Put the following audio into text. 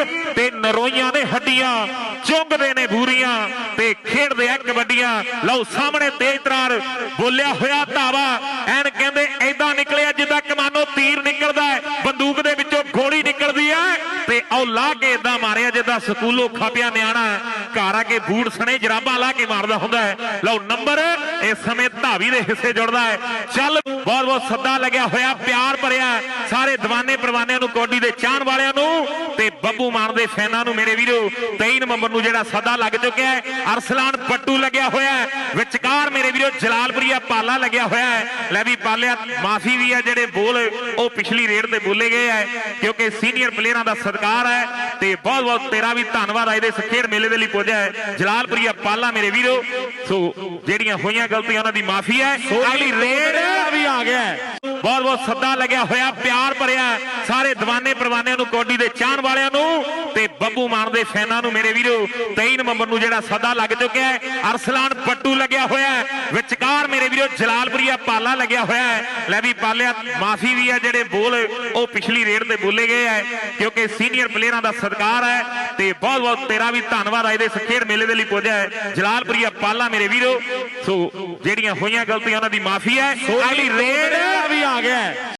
ਵੀਰ ਤੇ ਨਰੋਈਆਂ ਨੇ ਹੱਡੀਆਂ, ਚੁੰਗਦੇ ਨੇ ਬੂਰੀਆਂ ਤੇ ਖੇਡਦੇ ਆ ਕਬੱਡੀਆਂ। ਲਓ ਸਾਹਮਣੇ ਤੇਜ਼ ਤਰਾਰ ਬੋਲਿਆ ਹੋਇਆ ਧਾਵਾ। ਐਨ ਕਹਿੰਦੇ ਐਦਾਂ ਨਿਕਲਿਆ ਜਿੱਦਾਂ ਕਮਾਨੋ ਤੀਰ ਨਿਕਲਦਾ ਹੈ। ਬੰਦੂਕ ਦੇ ਵਿੱਚੋਂ ਗੋਲੀ ਨਿਕਲਦੀ ਹੈ ਤੇ ਉਹ ਲਾ ਕੇ ਐਦਾਂ ਮਾਰਿਆ ਜਿੱਦਾਂ ਸਕੂਲੋਂ ਖਾਪਿਆ ਨਿਆਣਾ ਘਰ ਆ ਕੇ ਬੂਟ ਸਣੇ ਜਰਾਬਾਂ ਲਾ ਕੇ ਮਾਰਦਾ ਹੁੰਦਾ ਹੈ। ਲਓ ਨੰਬਰ ਇਸ ਸਮੇਂ ਧਾਵੀ ਦੇ ਹਿੱਸੇ ਜੁੜਦਾ ਹੈ। ਚੱਲ ਬਹੁਤ ਬਹੁਤ ਸੱਦਾ ਲੱਗਿਆ ਹੋਇਆ, ਪਿਆਰ ਭਰਿਆ। ਸਾਰੇ ਦੀਵਾਨੇ ਪਰਵਾਨਿਆਂ ਨੂੰ, ਕੌਡੀ ਦੇ ਚਾਹਣ ਵਾਲਿਆਂ ਨੂੰ ਬੱਬੂ ਮਾਨ ਦੇ ਫੈਨਾਂ ਨੂੰ ਮੇਰੇ ਵੀਰੋ 23 ਨਵੰਬਰ ਨੂੰ ਜਿਹੜਾ ਸੱਦਾ ਲੱਗ ਚੁੱਕਿਆ ਹੈ ਅਰਸਲਾਨ ਪੱਟੂ ਲੱਗਿਆ ਹੋਇਆ ਹੈ ਵਿਚਕਾਰ ਮੇਰੇ ਵੀਰੋ ਜਲਾਲਪੁਰੀਆ ਪਾਲਾ ਲੱਗਿਆ ਹੋਇਆ ਹੈ। ਲੈ ਵੀ ਪਾਲਿਆ ਮਾਫੀ ਵੀ ਹੈ ਜਿਹੜੇ ਬੋਲ ਉਹ ਪਿਛਲੀ ਰੇਡ ਤੇ ਬੋਲੇ ਗਏ ਹੈ ਕਿਉਂਕਿ ਸੀਨੀਅਰ ਪਲੇਅਰਾਂ ਦਾ ਸਤਿਕਾਰ ਹੈ ਤੇ ਬਹੁਤ ਬਹੁਤ ਤੇਰਾ ਵੀ ਧੰਨਵਾਦ ਆਏ ਦੇ ਖੇਡ ਮੇਲੇ ਦੇ ਲਈ ਪੁੱਜਿਆ ਹੈ। ਜਲਾਲਪੁਰੀਆ ਪਾਲਾ ਮੇਰੇ ਵੀਰੋ ਸੋ ਜਿਹੜੀਆਂ ਹੋਈਆਂ ਗਲਤੀਆਂ ਉਹਨਾਂ ਦੀ ਮਾਫੀ ਹੈ। ਅਗਲੀ ਰੇਡ ਵੀ ਆ ਗਿਆ। ਬਹੁਤ ਬਹੁਤ ਸੱਦਾ ਲੱਗਿਆ ਹੋਇਆ ਪਿਆਰ ਭਰਿਆ ਸਾਰੇ ਦੀਵਾਨੇ ਪਰਵਾਨਿਆਂ ਨੂੰ ਕੌਡੀ ਦੇ ਚਾਹਣ ਵਾਲਿਆਂ ਨੂੰ ਤੇ ਬੱਬੂ ਮਾਨ ਦੇ ਫੈਨਾਂ ਨੂੰ ਮੇਰੇ ਵੀਰੋ 23 ਨਵੰਬਰ ਨੂੰ ਜਿਹੜਾ ਸੱਦਾ ਲੱਗ ਚੁੱਕਿਆ ਹੈ ਅਰਸਲਾਨ ਪੱਟੂ ਲੱਗਿਆ ਹੋਇਆ ਹੈ ਵਿਚਕਾਰ ਮੇਰੇ ਵੀਰੋ ਜਲਾਲਪੁਰੀਆ ਪਾਲਾ ਲੱਗਿਆ ਹੋਇਆ ਹੈ। ਲੈ ਵੀ ਪਾਲਿਆ ਮਾਫੀ ਵੀ ਹੈ ਜਿਹੜੇ ਬੋਲ ਉਹ ਪਿਛਲੀ ਰੇਡ ਤੇ ਬੋਲੇ ਗਏ ਹੈ ਕਿਉਂਕਿ ਸੀਨੀਅਰ ਪਲੇਅਰਾਂ ਦਾ ਸਤਿਕਾਰ ਹੈ ਤੇ ਬਹੁਤ ਬਹੁਤ ਤੇਰਾ ਵੀ ਧੰਨਵਾਦ ਆਏ ਦੇ ਖੇਡ ਮੇਲੇ ਦੇ ਲਈ ਪੁੱਜਿਆ ਹੈ। ਜਲਾਲਪੁਰੀਆ ਪਾਲਾ ਮੇਰੇ ਵੀਰੋ ਸੋ ਜਿਹੜੀਆਂ ਹੋਈਆਂ ਗਲਤੀਆਂ ਉਹਨਾਂ ਦੀ ਮਾਫੀ ਹੈ। ਅਗਲੀ ਰੇਡ ਵੀ ਆ ਗਿਆ ਹੈ।